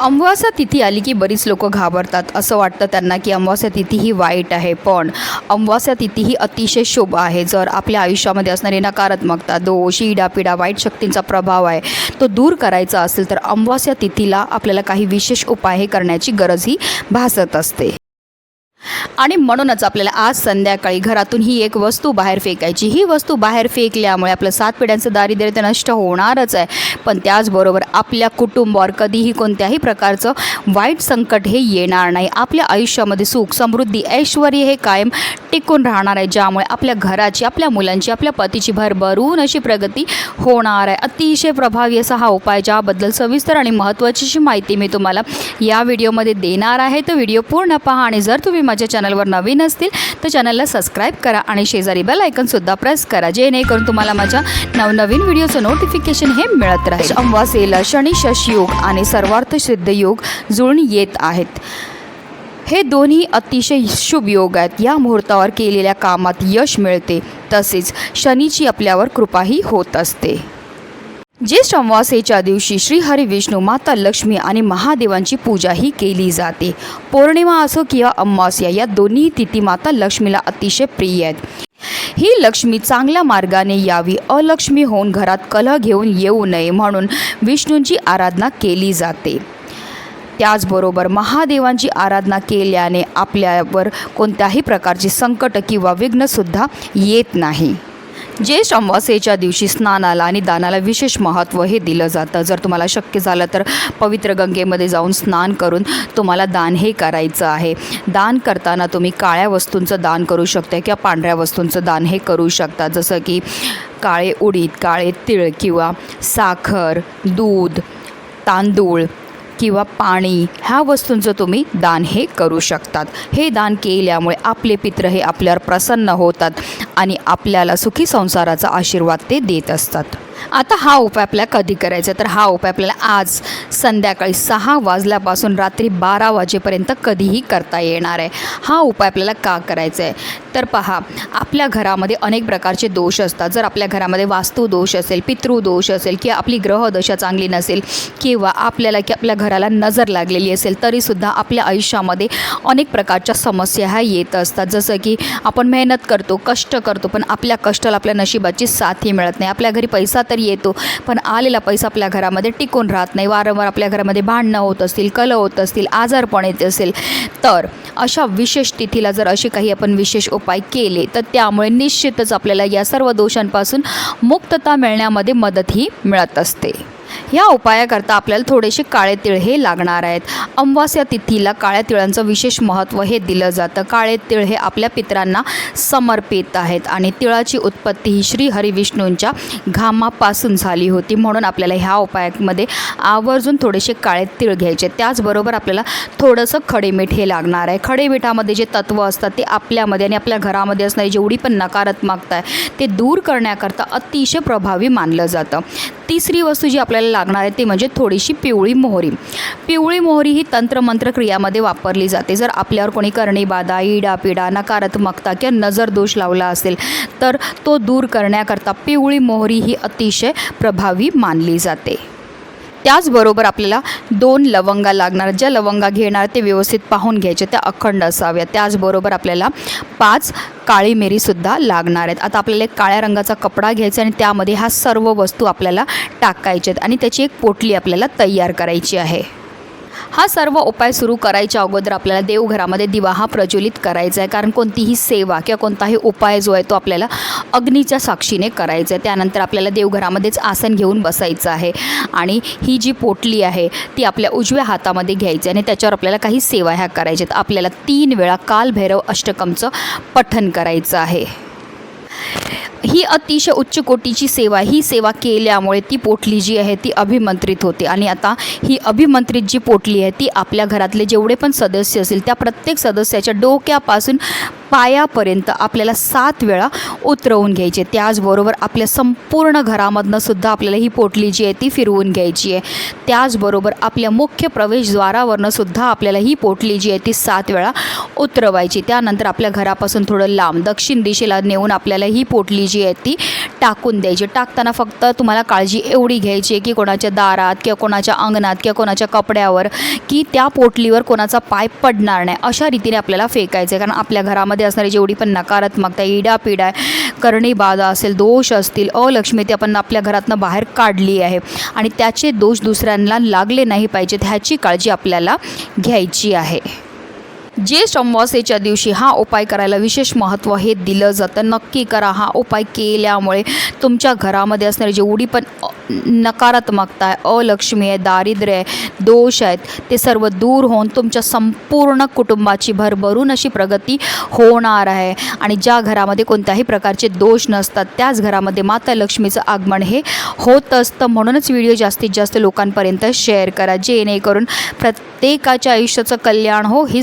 अमावास्या तिथी आली की बरीच लोक घाबरतात. असं वाटतं त्यांना की अमावास्या तिथी ही वाईट आहे. पण अमावास्या तिथी ही अतिशय शुभ आहे. जर आपल्या आयुष्यामध्ये असणारी नकारात्मकता दोष इडापिडा वाईट शक्तींचा प्रभाव आहे तो दूर करायचा असेल तर अमावास्या तिथीला आपल्याला काही विशेष उपाय हे करण्याची गरजही भासत असते. आणि म्हणूनच आपल्याला आज संध्याकाळी घरातून ही एक वस्तू बाहेर फेकायची. ही वस्तू बाहेर फेकल्यामुळे आपलं सात पिढ्यांचं दारिद्र्य ते नष्ट होणारच आहे. पण त्याचबरोबर आपल्या कुटुंबावर कधीही कोणत्याही प्रकारचं वाईट संकट हे येणार नाही. आपल्या आयुष्यामध्ये सुख समृद्धी ऐश्वर हे कायम टिकून राहणार आहे. ज्यामुळे आपल्या घराची आपल्या मुलांची आपल्या पतीची भरभरून अशी प्रगती होणार आहे. अतिशय प्रभावी असा हा उपाय ज्याबद्दल सविस्तर आणि महत्त्वाची माहिती मी तुम्हाला या व्हिडिओमध्ये देणार आहे. तर व्हिडिओ पूर्ण पहा आणि जर तुम्ही माझ्या चॅनलवर नवीन असतील तर चॅनलला सबस्क्राईब करा आणि शेजारी बेल आयकनसुद्धा प्रेस करा जेणेकरून तुम्हाला माझ्या नवनवीन व्हिडिओचं नोटिफिकेशन हे मिळत राहील. अमावास्येला शनी शश योग आणि सर्वार्थ सिद्ध योग जुळून येत आहेत. हे दोन्ही अतिशय शुभ योग आहेत. या मुहूर्तावर केलेल्या कामात यश मिळते. तसेच शनीची आपल्यावर कृपाही होत असते. ज्येष्ठ अमावास्येच्या दिवशी श्री हरी विष्णू माता लक्ष्मी आणि महादेवांची पूजाही केली जाते. पौर्णिमा असो किंवा अमावास्या या दोन्ही तिथी माता लक्ष्मीला अतिशय प्रिय आहेत. ही लक्ष्मी चांगल्या मार्गाने यावी अलक्ष्मी होऊन घरात कलह घेऊन येऊ नये म्हणून विष्णूंची आराधना केली जाते. त्याचबरोबर महादेवांची आराधना केल्याने आपल्यावर कोणत्याही प्रकारचे संकट किंवा विघ्नसुद्धा येत नाही. ज्येष्ठ अमावास्येच्या दिवशी स्नानाला आणि दानाला विशेष महत्त्व हे दिलं जातं. जर तुम्हाला शक्य झालं तर पवित्र गंगेमध्ये जाऊन स्नान करून तुम्हाला दान हे करायचं आहे. दान करताना तुम्ही काळ्या वस्तूंचं दान करू शकता किंवा पांढऱ्या वस्तूंचं दान हे करू शकता. जसं की काळे उडीद काळे तिळ किंवा साखर दूध तांदूळ किंवा पाणी ह्या वस्तूंचं तुम्ही दान हे करू शकतात. हे दान केल्यामुळे आपले पित्र हे आपल्यावर प्रसन्न होतात आणि आपल्याला सुखी संसाराचा आशीर्वाद ते देत असतात. आता हा उपाय आपल्याला कधी करायचा? तर हा उपाय आपल्याला आज संध्याकाळी सहा वाजल्यापासून रात्री बारा वाजेपर्यंत कधीही करता येणार आहे. हा उपाय आपल्याला का करायचा आहे? तर पहा आपल्या घरामध्ये अनेक प्रकारचे दोष असतात. जर आपल्या घरामध्ये वास्तू दोष असेल पितृदोष असेल किंवा आपली ग्रहदशा चांगली नसेल किंवा आपल्याला की आपल्या घराला नजर लागलेली असेल तरीसुद्धा आपल्या आयुष्यामध्ये अनेक प्रकारच्या समस्या ह्या येत असतात. जसं की आपण मेहनत करतो कष्ट करतो पण आपल्या कष्टाला आपल्या नशिबाची साथही मिळत नाही. आपल्या घरी पैसा तर येतो. पण आलेला पैसा आपल्या घरामध्ये टिकून राहत नाही. वारंवार आपल्या घरामध्ये भांडणं होत असतील कल होत असतील आजारपण येत असेल. तर अशा विशेष तिथीला जर असे काही आपण विशेष उपाय केले तर त्यामुळे निश्चितच आपल्याला या सर्व दोषांपासून मुक्तता मिळण्यामध्ये मदतही मिळत असते. या उपायाकरता आपल्याला थोडेसे काळे तिळ हे लागणार आहेत. अमावास्या तिथीला काळ्या तिळांचं विशेष महत्त्व हे दिलं जातं. काळे तिळ हे आपल्या पितरांना समर्पित आहेत आणि तिळाची उत्पत्ती ही श्री हरिविष्णूंच्या घामापासून झाली होती. म्हणून आपल्याला ह्या उपायामध्ये आवर्जून थोडेसे काळे तिळ घ्यायचे. त्याचबरोबर आपल्याला थोडंसं खडेमीठ हे लागणार आहे. खडेमिठामध्ये जे तत्त्व असतात ते आपल्यामध्ये आणि आपल्या घरामध्ये असणारी जेवढी पण नकारात्मकता आहे ते दूर करण्याकरता अतिशय प्रभावी मानलं जातं. तिसरी वस्तू जी आपल्याला लागणार आहे ती म्हणजे थोडीशी पिवळी मोहरी. पिवळी मोहरी ही तंत्रमंत्र क्रियामध्ये वापरली जाते. जर आपल्यावर कोणी करणी बाधा इडापिडा नकारात्मकता किंवा नजर दोष लावला असेल तर तो दूर करण्याकरता पिवळी मोहरी ही अतिशय प्रभावी मानली जाते. त्याचबरोबर आपल्याला दोन लवंगा लागणार. ज्या लवंगा घेणार ते व्यवस्थित पाहून घ्यायचे त्या अखंड असाव्या त्याचबरोबर आपल्याला पाच काळी मिरीसुद्धा लागणार आहेत. आता आपल्याला एक काळ्या रंगाचा कपडा घ्यायचा आणि त्यामध्ये ह्या सर्व वस्तू आपल्याला टाकायच्या आहेत आणि त्याची एक पोटली आपल्याला तयार करायची आहे. हा सर्व उपाय सुरू करायच्या अगोदर आपल्याला देवघरामध्ये दिवा हा प्रज्वलित करायचा आहे. कारण कोणतीही सेवा किंवा कोणताही उपाय जो आहे तो आपल्याला अग्नीच्या साक्षीने करायचा आहे. त्यानंतर आपल्याला देवघरामध्येच आसन घेऊन बसायचं आहे. आणि ही जी पोटली आहे ती आपल्या उजव्या हातामध्ये घ्यायची आणि त्याच्यावर आपल्याला काही सेवा ह्या करायच्या आहेत. आपल्याला तीन वेळा कालभैरव अष्टकमचं पठन करायचं आहे. ही अतिशय उच्च कोटीची सेवा ही सेवा केल्यामुळे ती पोटली जी आहे ती अभिमंत्रित होते. आणि आता ही अभिमंत्रित जी पोटली आहे ती आपल्या घरातले जेवढे पण सदस्य असतील त्या प्रत्येक सदस्याच्या डोक्यापासून पायापर्यंत आपल्याला सात वेळा उतरवून घ्यायचे. त्याचबरोबर आपल्या संपूर्ण घरामधनं सुद्धा आपल्याला ही पोटली जी आहे ती फिरवून घ्यायची आहे. त्याचबरोबर आपल्या मुख्य प्रवेशद्वारावरनं सुद्धा आपल्याला ही पोटली जी आहे ती सात वेळा उतरवायची. त्यानंतर आपल्या घरापासून थोडं लांब दक्षिण दिशेला नेऊन आपल्याला ही पोटली जी आहे ती टाकून द्यायची टाकताना फक्त तुम्हाला काळजी एवढी घ्यायची आहे की कोणाच्या दारात किंवा कोणाच्या अंगणात किंवा कोणाच्या कपड्यावर की त्या पोटलीवर कोणाचा पाय पडणार नाही. अशा रीतीने आपल्याला फेकायचं आहे. कारण आपल्या घरामध्ये असणारी जेवढी पण नकारात्मकता इडापिडा करणी बाधा असेल दोष असतील अलक्ष्मी ते आपण आपल्या घरातनं बाहेर काढली आहे. आणि त्याचे दोष दुसऱ्यांना लागले नाही पाहिजेत ह्याची काळजी आपल्याला घ्यायची आहे. ज्येष्ठ अमावास्येच्या दिवशी हा उपाय करायला विशेष महत्त्व हे दिलं जातं. नक्की करा. हा उपाय केल्यामुळे तुमच्या घरामध्ये असणारी जेवढी पण नकारात्मकता आहे अलक्ष्मी आहे दारिद्र्य आहे दोष आहेत ते सर्व दूर होऊन तुमच्या संपूर्ण कुटुंबाची भरभरून अशी प्रगती होणार आहे. आणि ज्या घरामध्ये कोणत्याही प्रकारचे दोष नसतात त्याच घरामध्ये माता लक्ष्मीचं आगमन हे होत असतं. म्हणूनच व्हिडिओ जास्तीत जास्त लोकांपर्यंत शेअर करा. जेणेकरून प्रत्येकाच्या आयुष्याचं कल्याण हो ही